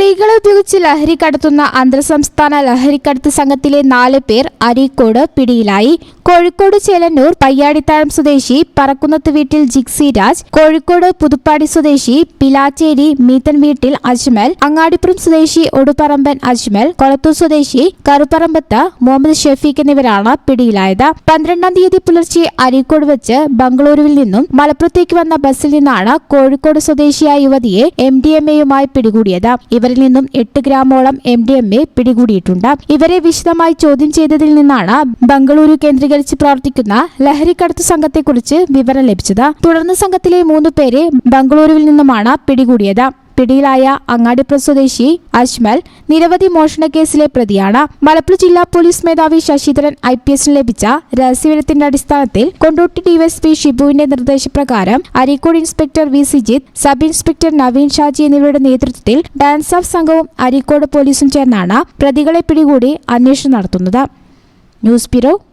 സ്ത്രീകളെ ഉപയോഗിച്ച് ലഹരി കടത്തുന്ന അന്തർസംസ്ഥാന ലഹരിക്കടത്ത് സംഘത്തിലെ നാല് പേർ അരീക്കോട് പിടിയിലായി. കോഴിക്കോട് ചേലന്നൂർ പയ്യാടിത്താഴം സ്വദേശി പറക്കുന്നത്ത് വീട്ടിൽ ജിക്സി രാജ് കോഴിക്കോട് പുതുപ്പാടി സ്വദേശി പിലാച്ചേരി മീത്തൻ വീട്ടിൽ അജ്മൽ അങ്ങാടിപ്പുറം സ്വദേശി ഒടുപറമ്പൻ അജ്മൽ കൊളത്തൂർ സ്വദേശി കറുപ്പറമ്പത്ത് മുഹമ്മദ് ഷെഫീഖ് എന്നിവരാണ് പിടിയിലായത്. പന്ത്രണ്ടാം തീയതി പുലർച്ചെ അരീക്കോട് വെച്ച് ബംഗളൂരുവിൽ നിന്നും മലപ്പുറത്തേക്ക് വന്ന ബസ്സിൽ നിന്നാണ് കോഴിക്കോട് സ്വദേശിയായ യുവതിയെ എം ഡി എം എയുമായി പിടികൂടിയത്. ഇവരിൽ നിന്നും എട്ട് ഗ്രാമോളം എം ഡി എം എ പിടികൂടിയിട്ടുണ്ട്. ഇവരെ വിശദമായി ചോദ്യം ചെയ്തതിൽ നിന്നാണ് ബംഗളൂരു കേന്ദ്രീകരിച്ച് പ്രവർത്തിക്കുന്ന ലഹരിക്കടത്ത് സംഘത്തെക്കുറിച്ച് വിവരം ലഭിച്ചത്. തുടർന്ന് സംഘത്തിലെ മൂന്ന് പേരെ ബംഗളൂരുവിൽ നിന്നുമാണ് പിടികൂടിയത്. പിടിയിലായ അങ്ങാടിപ്പുറ സ്വദേശി അജ്മൽ നിരവധി മോഷണ കേസിലെ പ്രതിയാണ്. മലപ്പുറം ജില്ലാ പോലീസ് മേധാവി ശശിധരൻ ഐ പി എസിന് ലഭിച്ച രഹസ്യവിവരത്തിന്റെ അടിസ്ഥാനത്തിൽ കൊണ്ടോട്ടി ഡിവൈഎസ്പി ഷിബുവിന്റെ നിർദ്ദേശപ്രകാരം Areekode inspector V Sijith sub inspector Naveen Shaji എന്നിവരുടെ നേതൃത്വത്തിൽ ഡാൻസ് ഓഫ് സംഘവും അരീക്കോട് പോലീസും ചേർന്നാണ് പ്രതികളെ പിടികൂടി അന്വേഷണം നടത്തുന്നത്. News bureau